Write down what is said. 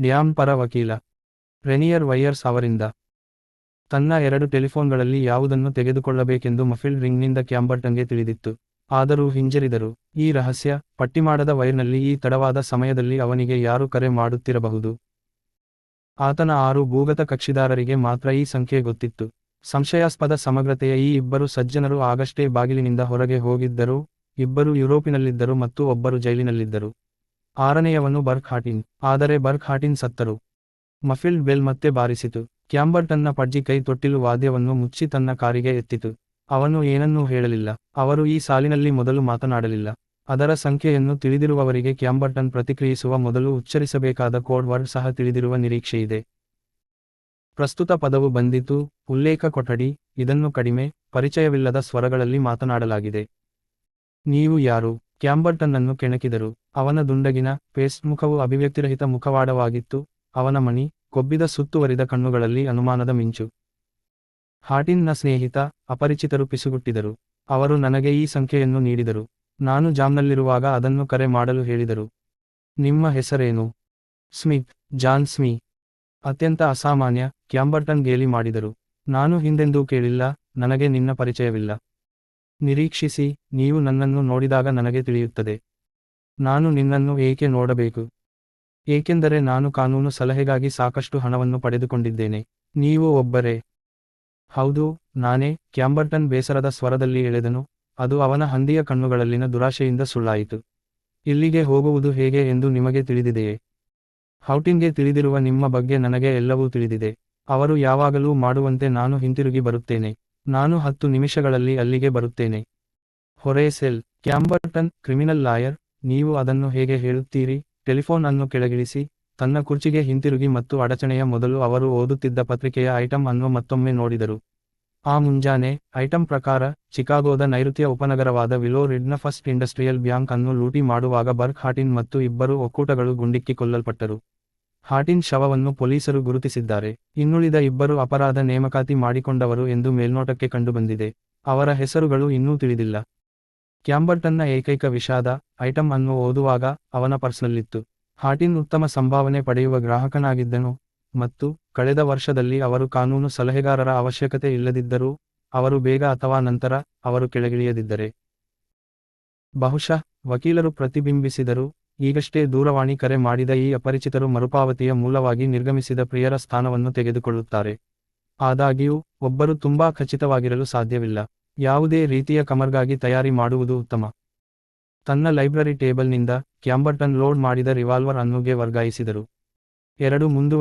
Dam ಪರ ವಕೀಲ. ರೆನಿಯರ್ wires ಅವರಿಂದ. ತನ್ನ ಎರಡು ಟೆಲಿಫೋನ್ಗಳಲ್ಲಿ ಯಾವುದನ್ನು ತೆಗೆದುಕೊಳ್ಳಬೇಕೆಂದು ಮಫಿಲ್ಡ್ ರಿಂಗ್ನಿಂದ ಕ್ಯಾಂಬರ್ಟನ್ಗೆ ತಿಳಿದಿತ್ತು. ಆದರೂ ಹಿಂಜರಿದರು. ಈ ರಹಸ್ಯ, ಪಟ್ಟಿಮಾಡದ ವೈರ್ನಲ್ಲಿ ಈ ತಡವಾದ ಸಮಯದಲ್ಲಿ ಅವನಿಗೆ ಯಾರು ಕರೆ ಮಾಡುತ್ತಿರಬಹುದು? ಆತನ ಆರು ಭೂಗತ ಕಕ್ಷಿದಾರರಿಗೆ ಮಾತ್ರ ಈ ಸಂಖ್ಯೆ ಗೊತ್ತಿತ್ತು. ಸಂಶಯಾಸ್ಪದ ಸಮಗ್ರತೆಯ ಈ ಇಬ್ಬರು ಸಜ್ಜನರು ಆಗಷ್ಟೇ ಬಾಗಿಲಿನಿಂದ ಹೊರಗೆ ಹೋಗಿದ್ದರು. ಇಬ್ಬರು ಯುರೋಪಿನಲ್ಲಿದ್ದರು ಮತ್ತು ಒಬ್ಬರು ಜೈಲಿನಲ್ಲಿದ್ದರು. ಆರನೆಯವನು ಬರ್ಕ್ ಹಾಟಿನ್ ಆದರೆ ಬರ್ಕ್ ಹಾಟಿನ್ ಸತ್ತರು. ಮಫಿಲ್ಡ್ ಬೆಲ್ ಮತ್ತೆ ಬಾರಿಸಿತು. ಕ್ಯಾಂಬರ್ಟನ್ನ ಪಡ್ಜಿ ಕೈ ತೊಟ್ಟಿಲು ವಾದ್ಯವನ್ನು ಮುಚ್ಚಿ ತನ್ನ ಕಾರಿಗೆ ಎತ್ತಿತು. ಅವನು ಏನನ್ನೂ ಹೇಳಲಿಲ್ಲ. ಅವರು ಈ ಸಾಲಿನಲ್ಲಿ ಮೊದಲು ಮಾತನಾಡಲಿಲ್ಲ. ಅದರ ಸಂಖ್ಯೆಯನ್ನು ತಿಳಿದಿರುವವರಿಗೆ ಕ್ಯಾಂಬರ್ಟನ್ ಪ್ರತಿಕ್ರಿಯಿಸುವ ಮೊದಲು ಉಚ್ಚರಿಸಬೇಕಾದ ಕೋಡ್ ವರ್ಡ್ ಸಹ ತಿಳಿದಿರುವ ನಿರೀಕ್ಷೆಯಿದೆ. ಪ್ರಸ್ತುತ ಪದವು ಬಂದಿತು. ಉಲ್ಲೇಖ ಕೊಠಡಿ, ಇದನ್ನು ಕಡಿಮೆ, ಪರಿಚಯವಿಲ್ಲದ ಸ್ವರಗಳಲ್ಲಿ ಮಾತನಾಡಲಾಗಿದೆ. ನೀವು ಯಾರು? ಕ್ಯಾಂಬರ್ಟನ್ನನ್ನು ಕೆಣಕಿದರು. ಅವನ ದುಂಡಗಿನ ಪೇಸ್ಟ್ ಮುಖವು ಅಭಿವ್ಯಕ್ತಿರಹಿತ ಮುಖವಾಡವಾಗಿತ್ತು. ಅವನ ಮಣಿ ಕೊಬ್ಬಿದ ಸುತ್ತುವರಿದ ಕಣ್ಣುಗಳಲ್ಲಿ ಅನುಮಾನದ ಮಿಂಚು. ಹಾಟಿನ್ನ ಸ್ನೇಹಿತ ಅಪರಿಚಿತರು ಪಿಸುಗುಟ್ಟಿದರು. ಅವರು ನನಗೆ ಈ ಸಂಖ್ಯೆಯನ್ನು ನೀಡಿದರು. ನಾನು ಜಾಮ್ನಲ್ಲಿರುವಾಗ ಅದನ್ನು ಕರೆ ಮಾಡಲು ಹೇಳಿದರು. ನಿಮ್ಮ ಹೆಸರೇನು? ಸ್ಮಿತ್, ಜಾನ್ ಸ್ಮಿ. ಅತ್ಯಂತ ಅಸಾಮಾನ್ಯ ಕ್ಯಾಂಬರ್ಟನ್ ಗೇಲಿ ಮಾಡಿದರು. ನಾನು ಹಿಂದೆಂದೂ ಕೇಳಿಲ್ಲ, ನನಗೆ ನಿನ್ನ ಪರಿಚಯವಿಲ್ಲ. ನಿರೀಕ್ಷಿಸಿ, ನೀವು ನನ್ನನ್ನು ನೋಡಿದಾಗ ನನಗೆ ತಿಳಿಯುತ್ತದೆ. ನಾನು ನಿನ್ನನ್ನು ಏಕೆ ನೋಡಬೇಕು? ಏಕೆಂದರೆ ನಾನು ಕಾನೂನು ಸಲಹೆಗಾಗಿ ಸಾಕಷ್ಟು ಹಣವನ್ನು ಪಡೆದುಕೊಂಡಿದ್ದೇನೆ. ನೀವು ಒಬ್ಬರೇ? ಹೌದು, ನಾನೇ. ಕ್ಯಾಂಬರ್ಟನ್ ಬೇಸರದ ಸ್ವರದಲ್ಲಿ ಎಳೆದನು. ಅದು ಅವನ ಹಂದಿಯ ಕಣ್ಣುಗಳಲ್ಲಿನ ದುರಾಶೆಯಿಂದ ಸುಳ್ಳಾಯಿತು. ಇಲ್ಲಿಗೆ ಹೋಗುವುದು ಹೇಗೆ ಎಂದು ನಿಮಗೆ ತಿಳಿದಿದೆಯೇ? ಹೌಟಿಂಗ್ಗೆ ತಿಳಿದಿರುವ ನಿಮ್ಮ ಬಗ್ಗೆ ನನಗೆ ಎಲ್ಲವೂ ತಿಳಿದಿದೆ. ಅವರು ಯಾವಾಗಲೂ ಮಾಡುವಂತೆ ನಾನು ಹಿಂತಿರುಗಿ ಬರುತ್ತೇನೆ. ನಾನು ಹತ್ತು ನಿಮಿಷಗಳಲ್ಲಿ ಅಲ್ಲಿಗೆ ಬರುತ್ತೇನೆ. ಹೊರೇಸೆಲ್ ಕ್ಯಾಂಬರ್ಟನ್, ಕ್ರಿಮಿನಲ್ ಲಾಯರ್, ನೀವು ಅದನ್ನು ಹೇಗೆ ಹೇಳುತ್ತೀರಿ? ಟೆಲಿಫೋನ್ ಅನ್ನು ಕೆಳಗಿಳಿಸಿ, ತನ್ನ ಕುರ್ಚಿಗೆ ಹಿಂತಿರುಗಿ ಮತ್ತು ಅಡಚಣೆಯ ಮೊದಲು ಅವರು ಓದುತ್ತಿದ್ದ ಪತ್ರಿಕೆಯ ಐಟಂ ಅನ್ನು ಮತ್ತೊಮ್ಮೆ ನೋಡಿದರು. ಆ ಮುಂಜಾನೆ, ಐಟಂ ಪ್ರಕಾರ, ಚಿಕಾಗೋದ ನೈಋತ್ಯ ಉಪನಗರವಾದ ವಿಲೋ ರಿಡ್ನ ಫಸ್ಟ್ ಇಂಡಸ್ಟ್ರಿಯಲ್ ಬ್ಯಾಂಕ್ ಅನ್ನು ಲೂಟಿ ಮಾಡುವಾಗ ಬರ್ಕ್ ಹಾಟಿನ್ ಮತ್ತು ಇಬ್ಬರು ಒಕ್ಕೂಟಗಳು ಗುಂಡಿಕ್ಕಿ ಕೊಲ್ಲಲ್ಪಟ್ಟರು. ಹಾಟಿನ್ ಶವವನ್ನು ಪೊಲೀಸರು ಗುರುತಿಸಿದ್ದಾರೆ. ಇನ್ನುಳಿದ ಇಬ್ಬರು ಅಪರಾಧ ನೇಮಕಾತಿ ಮಾಡಿಕೊಂಡವರು ಎಂದು ಮೇಲ್ನೋಟಕ್ಕೆ ಕಂಡುಬಂದಿದೆ. ಅವರ ಹೆಸರುಗಳು ಇನ್ನೂ ತಿಳಿದಿಲ್ಲ. ಕ್ಯಾಂಬರ್ಟನ್ನ ಏಕೈಕ ವಿಷಾದ ಐಟಂ ಅನ್ನು ಓದುವಾಗ ಅವನ ಪರ್ಸ್ನಲ್ಲಿತ್ತು. ಹಾಟಿನ್ ಉತ್ತಮ ಸಂಭಾವನೆ ಪಡೆಯುವ ಗ್ರಾಹಕನಾಗಿದ್ದನು ಮತ್ತು ಕಳೆದ ವರ್ಷದಲ್ಲಿ ಅವರು ಕಾನೂನು ಸಲಹೆಗಾರರ ಅವಶ್ಯಕತೆ ಇಲ್ಲದಿದ್ದರೂ ಅವರು ಬೇಗ ಅಥವಾ ನಂತರ ಅವರು ಕೆಳಗಿಳಿಯದಿದ್ದರೆ. ಬಹುಶಃ ವಕೀಲರು ಪ್ರತಿಬಿಂಬಿಸಿದರು ಈಗಷ್ಟೇ ದೂರವಾಣಿ ಕರೆ ಮಾಡಿದ ಈ ಅಪರಿಚಿತರು ಮರುಪಾವತಿಯ ಮೂಲವಾಗಿ ನಿರ್ಗಮಿಸಿದ ಪ್ರಿಯರ ಸ್ಥಾನವನ್ನು ತೆಗೆದುಕೊಳ್ಳುತ್ತಾರೆ. ಆದಾಗ್ಯೂ, ಒಬ್ಬರು ತುಂಬಾ ಖಚಿತವಾಗಿರಲು ಸಾಧ್ಯವಿಲ್ಲ. ಯಾವುದೇ ರೀತಿಯ ಕಮರ್ಗಾಗಿ ತಯಾರಿ ಮಾಡುವುದು ಉತ್ತಮ. ತನ್ನ ಲೈಬ್ರರಿ ಟೇಬಲ್ನಿಂದ ಕ್ಯಾಂಬರ್ಟನ್ ಲೋಡ್ ಮಾಡಿದ ರಿವಾಲ್ವರ್ ಅನ್ನುಗೆ ವರ್ಗಾಯಿಸಿದರು. ಎರಡು ಮುಂದು